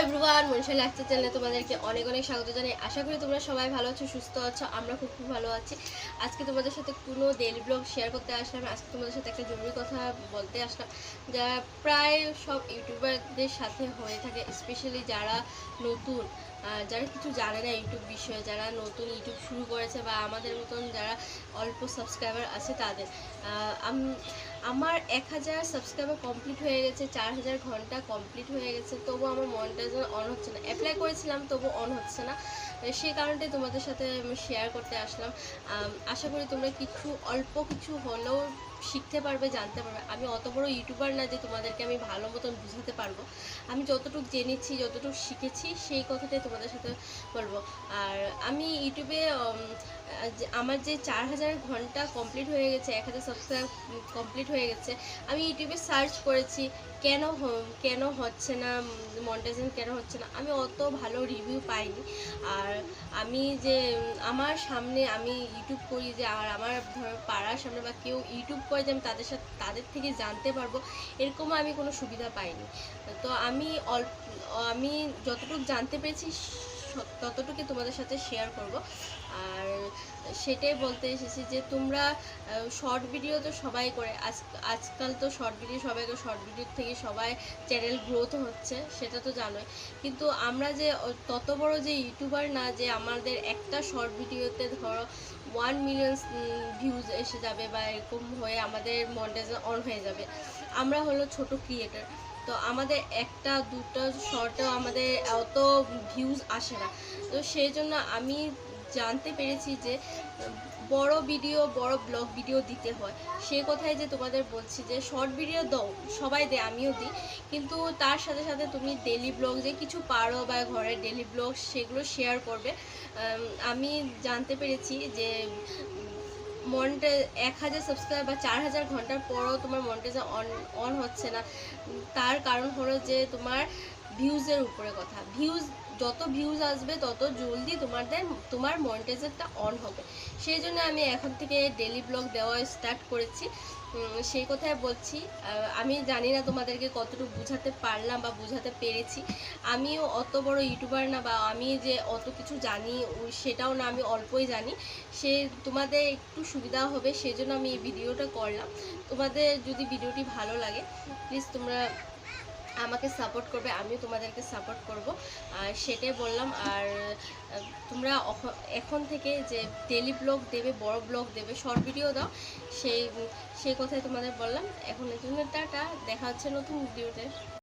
Everyone Manasa লাগছে চ্যানেলে তোমাদেরকে অনেক অনেক স্বাগত জানাই। আশা করি তোমরা সবাই ভালো আছো, সুস্থ আছো, আমরা খুব খুব ভালো আছি। আজকে তোমাদের সাথে কোনো ডেলি ব্লগ শেয়ার করতে আসলাম আজকে তোমাদের সাথে একটা জরুরি কথা বলতে আসলাম। যারা প্রায় সব ইউটিউবারদের সাথে হয়ে থাকে স্পেশালি যারা নতুন। যারা কিছু জানে না ইউটিউব বিষয়ে, যারা নতুন ইউটিউব শুরু করেছে বা আমাদের মতন যারা অল্প সাবস্ক্রাইবার আছে তাদের আমার এক হাজার সাবস্ক্রাইবার কমপ্লিট হয়ে গেছে, চার হাজার ঘণ্টা কমপ্লিট হয়ে গেছে, তবু আমার মনিটাইজার অন হচ্ছে না। অ্যাপ্লাই করেছিলাম, তবু অন হচ্ছে না। সেই কারণটাই তোমাদের সাথে শেয়ার করতে আসলাম। আশা করি তোমরা কিছু অল্প কিছু হলেও শিখতে পারবে, জানতে পারবে। আমি অত বড় ইউটিউবার না যে তোমাদেরকে আমি ভালো মতন বুঝাতে পারব। আমি যতটুকু জেনেছি, যতটুকু শিখেছি, সেই কথাটাই তোমাদের সাথে বলব। আর আমি ইউটিউবে আমার যে চার হাজার ঘণ্টা কমপ্লিট হয়ে গেছে, এক হাজার সাবস্ক্রাইব কমপ্লিট হয়ে গেছে, আমি ইউটিউবে সার্চ করেছি, কেন কেন হচ্ছে না মনিটাইজেশন কেন হচ্ছে না, আমি অত ভালো রিভিউ পাইনি। আর আমি যে, আমার সামনে আমি ইউটিউব করি যে, আর আমার ধরো পাড়ার সামনে বা কেউ ইউটিউব করে যে আমি তাদের সাথে, তাদের থেকে জানতে পারব, এরকমও আমি কোনো সুবিধা পাইনি। তো আমি অল, আমি যতটুকু জানতে পেরেছি ততটুকু তোমাদের সাথে শেয়ার করব। আর সেটাই বলতে এসেছি যে তোমরা শর্ট ভিডিও তো সবাই করে, আজ আজকাল তো শর্ট ভিডিও সবাই করে শর্ট ভিডিও থেকে সবাই চ্যানেল গ্রোথ হচ্ছে, সেটা তো জানোই। কিন্তু আমরা যে তত বড় যে ইউটিউবার না, যে আমাদের একটা শর্ট ভিডিওতে ধরো ওয়ান মিলিয়ন ভিউজ এসে যাবে বা এরকম হয়ে আমাদের মনিটাইজেশন অন হয়ে যাবে। আমরা হলো ছোট ক্রিয়েটার তো আমাদের একটা, দুটো শর্টেও আমাদের অত ভিউজ আসে না। তো সেই জন্য আমি জানতে পেরেছি যে, বড় ভিডিও বড় ব্লগ ভিডিও দিতে হয়। সে কথাই যে তোমাদের বলছি যে শর্ট ভিডিও দাও, সবাই দেয়, আমিও দিই। কিন্তু তার সাথে সাথে তুমি ডেলি ব্লগ যে কিছু পারো বা ঘরের ডেলি ব্লগ সেগুলো শেয়ার করবে। আমি জানতে পেরেছি যে মনটা এক হাজার সাবস্ক্রাইব বা চার হাজার ঘণ্টার পরও তোমার মনটা অন অন হচ্ছে না। তার কারণ হলো যে তোমার ভিউজের উপরে কথা। ভিউজ যত ভিউজ আসবে, তত জলদি তোমাদের, তোমার মনিটাইজারটা অন হবে। সেই জন্য আমি এখন থেকে ডেলি ব্লগ দেওয়া স্টার্ট করেছি। সেই কথাই বলছি। আমি জানি না তোমাদেরকে কতটুকু বোঝাতে পারলাম বা বোঝাতে পেরেছি। আমিও অত বড় ইউটিউবার না বা আমি যে অত কিছু জানি সেটাও না, আমি অল্পই জানি। সে, তোমাদের একটু সুবিধা হবে, সেই জন্য আমি এই ভিডিওটা করলাম। তোমাদের যদি ভিডিওটি ভালো লাগে প্লিজ তোমরা আমাকে সাপোর্ট করবে, আমিও তোমাদেরকে সাপোর্ট করব। আর সেটাই বললাম, আর তোমরা এখন থেকে যে ডেলি ব্লগ দেবে, বড় ব্লগ দেবে শর্ট ভিডিও দাও, সেই সেই কথাই তোমাদের বললাম। এখন এর জন্য টাটা, দেখা হচ্ছে নতুন ভিডিওতে